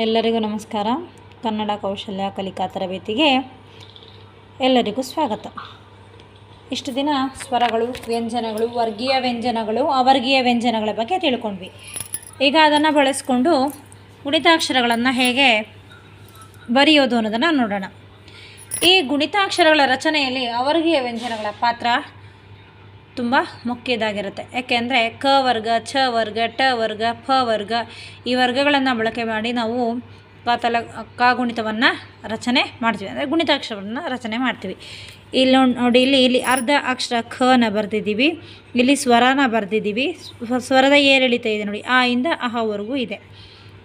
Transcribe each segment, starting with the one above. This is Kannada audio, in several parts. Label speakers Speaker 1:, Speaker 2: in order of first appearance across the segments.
Speaker 1: ಎಲ್ಲರಿಗೂ ನಮಸ್ಕಾರ. ಕನ್ನಡ ಕೌಶಲ್ಯ ಕಲಿಕಾ ತರಬೇತಿಗೆ ಎಲ್ಲರಿಗೂ ಸ್ವಾಗತ. ಇಷ್ಟು ದಿನ ಸ್ವರಗಳು, ವ್ಯಂಜನಗಳು, ವರ್ಗೀಯ ವ್ಯಂಜನಗಳು, ಅವರ್ಗೀಯ ವ್ಯಂಜನಗಳ ಬಗ್ಗೆ ತಿಳ್ಕೊಂಡ್ವಿ. ಈಗ ಅದನ್ನು ಬಳಸ್ಕೊಂಡು ಗುಣಿತಾಕ್ಷರಗಳನ್ನು ಹೇಗೆ ಬರೆಯೋದು ಅನ್ನೋದನ್ನು ನೋಡೋಣ. ಈ ಗುಣಿತಾಕ್ಷರಗಳ ರಚನೆಯಲ್ಲಿ ಅವರ್ಗೀಯ ವ್ಯಂಜನಗಳ ಪಾತ್ರ ತುಂಬ ಮುಖ್ಯದಾಗಿರುತ್ತೆ. ಯಾಕೆಂದರೆ ಕ ವರ್ಗ, ಛ ವರ್ಗ ಟ ವರ್ಗ, ಫ ವರ್ಗ ಈ ವರ್ಗಗಳನ್ನು ಬಳಕೆ ಮಾಡಿ ನಾವು ಕಾತಲ ಕಾಗುಣಿತವನ್ನು ರಚನೆ ಮಾಡ್ತೀವಿ. ಅಂದರೆ ಗುಣಿತಾಕ್ಷರವನ್ನು ರಚನೆ ಮಾಡ್ತೀವಿ. ಇಲ್ಲಿ ನೋಡ್- ಇಲ್ಲಿ ಇಲ್ಲಿ ಅರ್ಧ ಅಕ್ಷರ ಖನ ಬರೆದಿದ್ದೀವಿ. ಇಲ್ಲಿ ಸ್ವರನ ಬರೆದಿದ್ದೀವಿ. ಸ್ವ- ಸ್ವರದ ಏರಿಳಿತ ಇದೆ ನೋಡಿ. ಆ ಇಂದ ಅಹವರೆಗೂ ಇದೆ.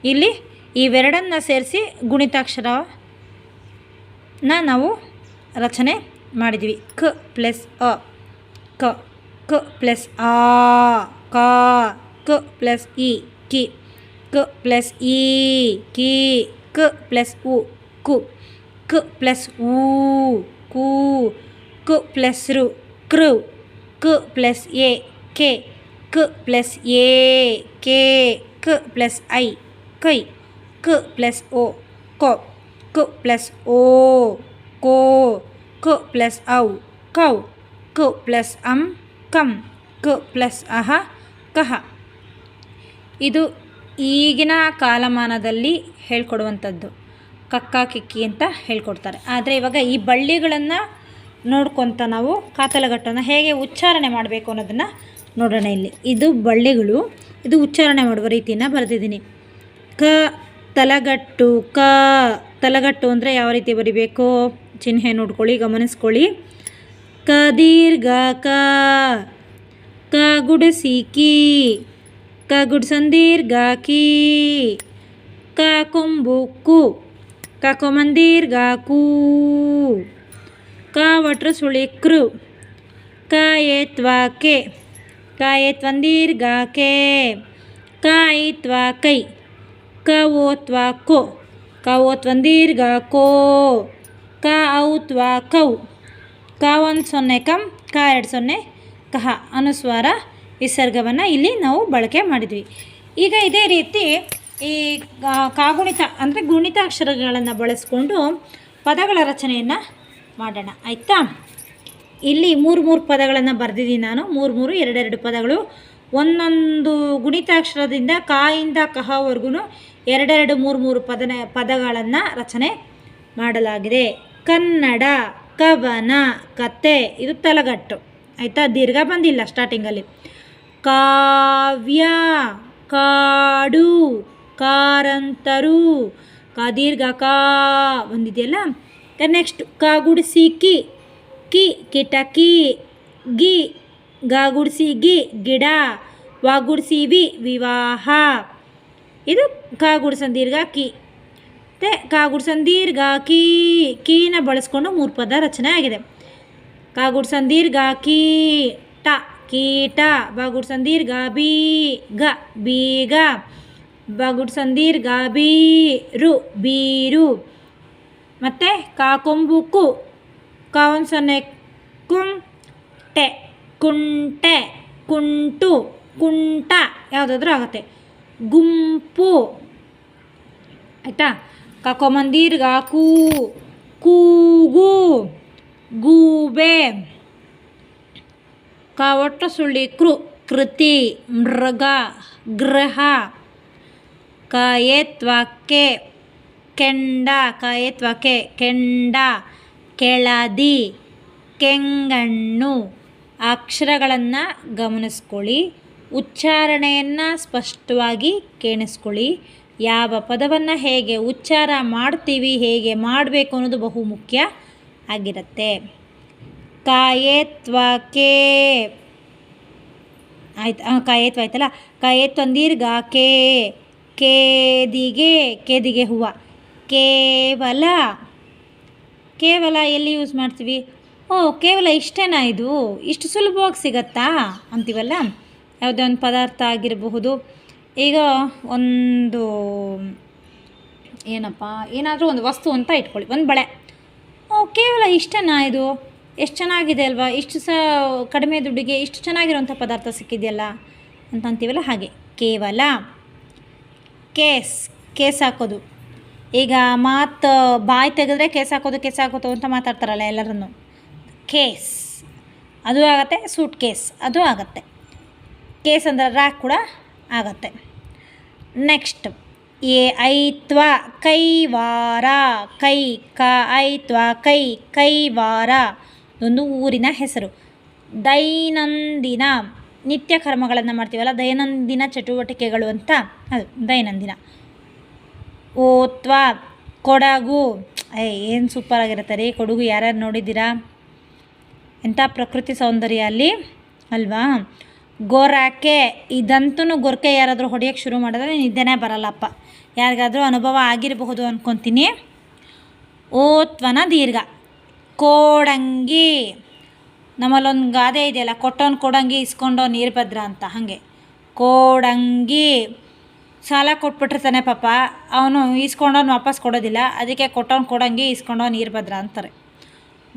Speaker 1: ಇಲ್ಲಿ ಇವೆರಡನ್ನು ಸೇರಿಸಿ ಗುಣಿತಾಕ್ಷರನ ನಾವು ರಚನೆ ಮಾಡಿದ್ದೀವಿ. ಕ ಪ್ಲಸ್ ಅ, ಕ. ಕ ಪ್ಲಸ್ ಆ ಕ ಕ ಪ್ಲಸ್ ಇ ಕಿ ಕ ಪ್ಲಸ್ ಈ ಕಿ ಕ ಪ್ಲಸ್ ಉ ಕು ಕ ಪ್ಲಸ್ ಊ ಕು ಕ ಪ್ಲಸ್ ರು ಕೃ ಕ ಪ್ಲಸ್ ಎ ಕೆ ಕ ಪ್ಲಸ್ ಎ ಕೆ ಕ ಪ್ಲಸ್ ಐ ಕೈ ಕ ಪ್ಲಸ್ ಓ ಕೊ ಕ ಪ್ಲಸ್ ಓ ಕೋ ಕ ಪ್ಲಸ್ ಔ ಕೌ ಕ ಪ್ಲಸ್ ಅಂ ಕಂ, ಕ ಪ್ಲಸ್ ಅಹ, ಕಹ. ಇದು ಈಗಿನ ಕಾಲಮಾನದಲ್ಲಿ ಹೇಳ್ಕೊಡುವಂಥದ್ದು. ಕಕ್ಕ, ಕಿಕ್ಕಿ ಅಂತ ಹೇಳ್ಕೊಡ್ತಾರೆ. ಆದರೆ ಇವಾಗ ಈ ಬಳ್ಳಿಗಳನ್ನು ನೋಡ್ಕೊತ ನಾವು ಕಾತಲಗಟ್ಟನ್ನು ಹೇಗೆ ಉಚ್ಚಾರಣೆ ಮಾಡಬೇಕು ಅನ್ನೋದನ್ನು ನೋಡೋಣ ಇಲ್ಲಿ. ಇದು ಬಳ್ಳಿಗಳು, ಇದು ಉಚ್ಚಾರಣೆ ಮಾಡುವ ರೀತಿಯನ್ನು ಬರೆದಿದ್ದೀನಿ. ಕ, ತಲಗಟ್ಟು ಕ. ತಲಗಟ್ಟು ಅಂದರೆ ಯಾವ ರೀತಿ ಬರಿಬೇಕು? ಚಿಹ್ನೆ ನೋಡ್ಕೊಳ್ಳಿ ಗಮನಿಸ್ಕೊಳ್ಳಿ. ಕ ದೀರ್ಘ ಕ ಕ ಗುಡಿಸಿ ಕಿ ಕ ಗುಡ್ಸಂದೀರ್ಘ ಕಿ ಕ ಕೊಂಬು ಕು ಕ ಕೊಮಂದೀರ್ಘ ಕೂ ಕ ವಟ್ರ ಸುಳಿ ಕೃ ಕ ಏತ್ವ ಕೆ ಕ ಏತ್ವಂದೀರ್ಘ ಕೆ ಕ ಐತ್ವ ಕೈ ಕ ಓತ್ವ ಕೋ ಕ ಓತ್ವಂದೀರ್ಘ ಕೋ ಕ ಔತ್ವ ಕೌ ಕ ಒಂದು ಸೊನ್ನೆ ಕಂ ಕ ಎರಡು ಸೊನ್ನೆ ಕಹ ಅನುಸ್ವಾರ ವಿಸರ್ಗವನ್ನು ಇಲ್ಲಿ ನಾವು ಬಳಕೆ ಮಾಡಿದ್ವಿ. ಈಗ ಇದೇ ರೀತಿ ಈ ಕಾಗುಣಿತ ಅಂದರೆ ಗುಣಿತಾಕ್ಷರಗಳನ್ನು ಬಳಸ್ಕೊಂಡು ಪದಗಳ ರಚನೆಯನ್ನು ಮಾಡೋಣ. ಆಯಿತಾ? ಇಲ್ಲಿ ಮೂರು ಮೂರು ಪದಗಳನ್ನು ಬರೆದಿದ್ದೀನಿ ನಾನು. ಮೂರು ಮೂರು, ಎರಡೆರಡು ಪದಗಳು. ಒಂದೊಂದು ಗುಣಿತಾಕ್ಷರದಿಂದ ಕಾಯಿಂದ ಕಹವರೆಗೂ ಎರಡೆರಡು ಮೂರು ಮೂರು ಪದನ, ಪದಗಳನ್ನು ರಚನೆ ಮಾಡಲಾಗಿದೆ. ಕನ್ನಡ. ಕವನ ಕತೆ, ಇದು ತಲಗಟ್ಟು. ಆಯಿತಾ? ದೀರ್ಘ ಬಂದಿಲ್ಲ ಸ್ಟಾರ್ಟಿಂಗಲ್ಲಿ ಕಾವ್ಯ, ಕಾಡು, ಕಾರಂತರು, ಕಾ, ದೀರ್ಘ, ಕಾ ಬಂದಿದೆಯಲ್ಲ? ನೆಕ್ಸ್ಟ್ ಕಾಗುಡಿಸಿ ಕಿ ಕಿ. ಕಿಟಕಿ ಗಿ. ಗಾಗುಡಿಸಿ ಗಿ, ಗಿಡ. ವಾಗುಡಿಸಿ ವಿ, ವಿವಾಹ. ಇದು ಕಾಗುಡ್ಸ ದೀರ್ಘ, ಕಿ. ಮತ್ತು ಕಾಗುಡ್ಸನ್ ದೀರ್ಘ ಕೀ, ಕೀನ ಬಳಸ್ಕೊಂಡು ಮೂರು ಪದ ರಚನೆ ಆಗಿದೆ. ಕಾಗುಡ್ಸನ್ ದೀರ್ಘ ಕೀ, ಟ ಕೀಟ ಬಾ ಗುಡ್ಸನ್ ದೀರ್ಘ ಬೀ, ಗ ಬೀಗ ಬಾ ಗುಡ್ಸನ್ ದೀರ್ಘ ಬೀರು ಬೀರು ಮತ್ತು ಕಾ, ಕೊಂಬು, ಕು. ಕಾ ಒಂದು ಸೊನ್ನೆ ಕುಂ, ಟೆ. ಕುಂಟೆ ಕುಂಟು ಕುಂಟ ಯಾವುದಾದ್ರೂ ಆಗುತ್ತೆ. ಗುಂಪು ಆಯಿತಾ? ಕಕೊಮಂದೀರ್ಘ ಕೂ ಕೂಗು ಗೂಬೆ ಕ ಒಟ್ಟು ಸುಳ್ಳಿ ಕೃ ಕೃತಿ ಮೃಗ ಗೃಹ ಕಯತ್ವಕ್ಕೆ ಕೆಂಡ ಕಯತ್ವಕ್ಕೆ ಕೆಂಡ ಕೆಳದಿ ಕೆಂಗಣ್ಣು ಅಕ್ಷರಗಳನ್ನು ಗಮನಿಸ್ಕೊಳ್ಳಿ ಉಚ್ಚಾರಣೆಯನ್ನು ಸ್ಪಷ್ಟವಾಗಿ ಕೇಳಿಸ್ಕೊಳ್ಳಿ ಯಾವ ಪದವನ್ನು ಹೇಗೆ ಉಚ್ಚಾರ ಮಾಡ್ತೀವಿ, ಹೇಗೆ ಮಾಡಬೇಕು ಅನ್ನೋದು ಬಹು ಮುಖ್ಯ ಆಗಿರುತ್ತೆ. ಕಾಯೇತ್ವ ಕೇ ಆಯ್ತು ಕಾಯತ್ವ ಆಯ್ತಲ್ಲ? ಕಾಯತ್ವಂದೀರ್ಘ ಕೇ ಕೇದಿಗೆ ಕೇದಿಗೆ ಹೂವು. ಕೇವಲ. ಕೇವಲ ಎಲ್ಲಿ ಯೂಸ್ ಮಾಡ್ತೀವಿ? ಓ, ಕೇವಲ ಇಷ್ಟೇನಾ ಇದು? ಇಷ್ಟು ಸುಲಭವಾಗಿ ಸಿಗತ್ತಾ? ಅಂತೀವಲ್ಲ? ಯಾವುದೇ ಒಂದು ಪದಾರ್ಥ ಆಗಿರಬಹುದು. ಈಗ ಒಂದು ಏನಪ್ಪ, ಏನಾದರೂ ಒಂದು ವಸ್ತು ಅಂತ ಇಟ್ಕೊಳ್ಳಿ, ಒಂದು ಬಳೆ. ಓ, ಕೇವಲ ಇಷ್ಟೇನಾ ಇದು? ಎಷ್ಟು ಚೆನ್ನಾಗಿದೆ ಅಲ್ವಾ? ಇಷ್ಟು ಸಹ ಕಡಿಮೆ ದುಡ್ಡಿಗೆ ಇಷ್ಟು ಚೆನ್ನಾಗಿರುವಂಥ ಪದಾರ್ಥ ಸಿಕ್ಕಿದೆಯಲ್ಲ ಅಂತ ಅಂತೀವಲ್ಲ ಹಾಗೆ. ಕೇವಲ ಕೇಸ್ ಕೇಸ್ ಹಾಕೋದು. ಈಗ ಮಾತು ಬಾಯಿ ತೆಗೆದ್ರೆ ಕೇಸ್ ಹಾಕೋದು ಕೇಸ್ ಹಾಕೋದು ಅಂತ ಮಾತಾಡ್ತಾರಲ್ಲ ಎಲ್ಲರನ್ನು. ಕೇಸ್. ಅದು ಆಗತ್ತೆ ಸೂಟ್ ಕೇಸ್ ಅದು ಆಗತ್ತೆ. ಕೇಸ್ ಅಂದರೆ ರ್ಯಾಕ್ ಕೂಡ ಆಗತ್ತೆ. ನೆಕ್ಸ್ಟ್ ಎ ಐತ್ವ ಕೈವಾರ, ಕೈ, ಕ, ಐತ್ವ, ಕೈ, ಕೈವಾರ ಒಂದು ಊರಿನ ಹೆಸರು. ದೈನಂದಿನ ನಿತ್ಯ ಕರ್ಮಗಳನ್ನು ಮಾಡ್ತೀವಲ್ಲ, ದೈನಂದಿನ ಚಟುವಟಿಕೆಗಳು ಅಂತ. ಅದು ದೈನಂದಿನ. ಓತ್ವ, ಕೊಡಗು. ಏ, ಏನು ಸೂಪರಾಗಿರುತ್ತೆ ರೀ, ಕೊಡಗು ಯಾರ್ಯಾರು ನೋಡಿದ್ದೀರಾ? ಎಂಥ ಪ್ರಕೃತಿ ಸೌಂದರ್ಯ ಅಲ್ಲಿ. ಅಲ್ವಾ? ಗೊರಾಕೆ ಇದಂತೂ ಗೊರಕೆ ಯಾರಾದರೂ ಹೊಡೆಯೋಕ್ಕೆ ಶುರು ಮಾಡಿದ್ರೆ ನಿದ್ದೆನೇ ಬರಲ್ಲಪ್ಪ. ಯಾರಿಗಾದರೂ ಅನುಭವ ಆಗಿರಬಹುದು ಅಂದ್ಕೊತೀನಿ ಓತ್ವನ ದೀರ್ಘ. ಕೋಡಂಗಿ. ನಮ್ಮಲ್ಲೊಂದು ಗಾದೆ ಇದೆಯಲ್ಲ, ಕೊಟ್ಟೋನು ಕೊಡಂಗಿ ಇಸ್ಕೊಂಡೋ ನೀರು ಭದ್ರ ಅಂತ, ಹಾಗೆ. ಕೋಡಂಗಿ. ಸಾಲ ಕೊಟ್ಬಿಟ್ಟಿರ್ತಾನೆ ಪಾಪ, ಅವನು ಈಸ್ಕೊಂಡವ್ನು ವಾಪಸ್ ಕೊಡೋದಿಲ್ಲ, ಅದಕ್ಕೆ ಕೊಟ್ಟೋನು ಕೊಡಂಗಿ ಇಸ್ಕೊಂಡೋ ನೀರು ಭದ್ರ ಅಂತಾರೆ.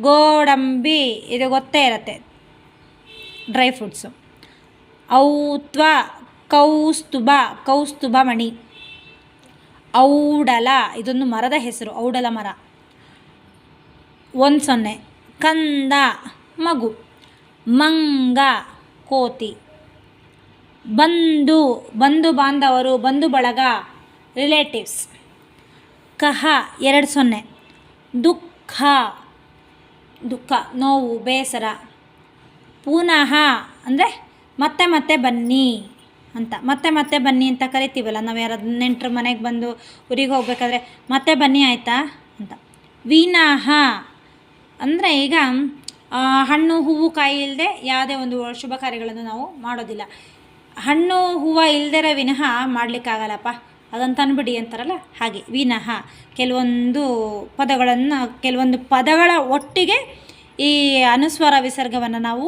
Speaker 1: ಗೋಡಂಬಿ, ಇದು ಗೊತ್ತೇ ಇರತ್ತೆ. Dry fruits. ಔತ್ವ ಕೌಸ್ತುಭ ಕೌಸ್ತುಭ ಮಣಿ ಔಡಲ, ಇದೊಂದು ಮರದ ಹೆಸರು, ಔಡಲ ಮರ. ಒಂದು ಸೊನ್ನೆ. ಕಂದ, ಮಗು. ಮಂಗ, ಕೋತಿ. ಬಂಧು ಬಂಧು ಬಾಂಧವರು, ಬಂಧು ಬಳಗ ರಿಲೇಟಿವ್ಸ್ ಕಹ, ಎರಡು ಸೊನ್ನೆ. ದುಃಖ ದುಃಖ, ನೋವು, ಬೇಸರ. ಪುನಃ, ಅಂದರೆ ಮತ್ತೆ ಮತ್ತೆ ಬನ್ನಿ ಅಂತ. ಮತ್ತೆ ಮತ್ತೆ ಬನ್ನಿ ಅಂತ ಕರಿತೀವಲ್ಲ, ನಾವು ಯಾರಾದ್ರೂ ನೆಂಟರು ಮನೆಗೆ ಬಂದು ಊರಿಗೆ ಹೋಗ್ಬೇಕಾದ್ರೆ ಮತ್ತೆ ಬನ್ನಿ ಆಯಿತಾ ಅಂತ. ವೀನಾಹ ಅಂದರೆ ಈಗ ಹಣ್ಣು, ಹೂವು ಕಾಯಿ ಇಲ್ಲದೆ ಯಾವುದೇ ಒಂದು ಶುಭ ಕಾರ್ಯಗಳನ್ನು ನಾವು ಮಾಡೋದಿಲ್ಲ. ಹಣ್ಣು, ಹೂವು ಇಲ್ದಿರ ವಿನಃ ಮಾಡಲಿಕ್ಕಾಗಲ್ಲಪ್ಪ. ಅದಂತ ಅನ್ಬಿಡಿ ಅಂತಾರಲ್ಲ, ಹಾಗೆ. ವಿನಃ ಕೆಲವೊಂದು ಪದಗಳನ್ನು, ಕೆಲವೊಂದು ಪದಗಳ ಒಟ್ಟಿಗೆ ಈ ಅನುಸ್ವಾರ ವಿಸರ್ಗವನ್ನು ನಾವು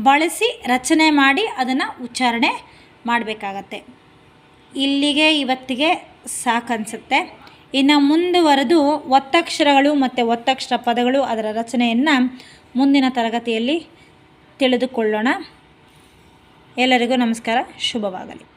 Speaker 1: ಬಳಸಿ ರಚನೆ ಮಾಡಿ ಅದನ್ನು ಉಚ್ಚಾರಣೆ ಮಾಡಬೇಕಾಗತ್ತೆ. ಇಲ್ಲಿಗೆ ಇವತ್ತಿಗೆ ಸಾಕನ್ಸುತ್ತೆ. ಇನ್ನು ಮುಂದುವರೆದು ಒತ್ತಕ್ಷರಗಳು ಮತ್ತು ಒತ್ತಕ್ಷರ ಪದಗಳು ಅದರ ರಚನೆಯನ್ನು ಮುಂದಿನ ತರಗತಿಯಲ್ಲಿ ತಿಳಿದುಕೊಳ್ಳೋಣ. ಎಲ್ಲರಿಗೂ ನಮಸ್ಕಾರ, ಶುಭವಾಗಲಿ.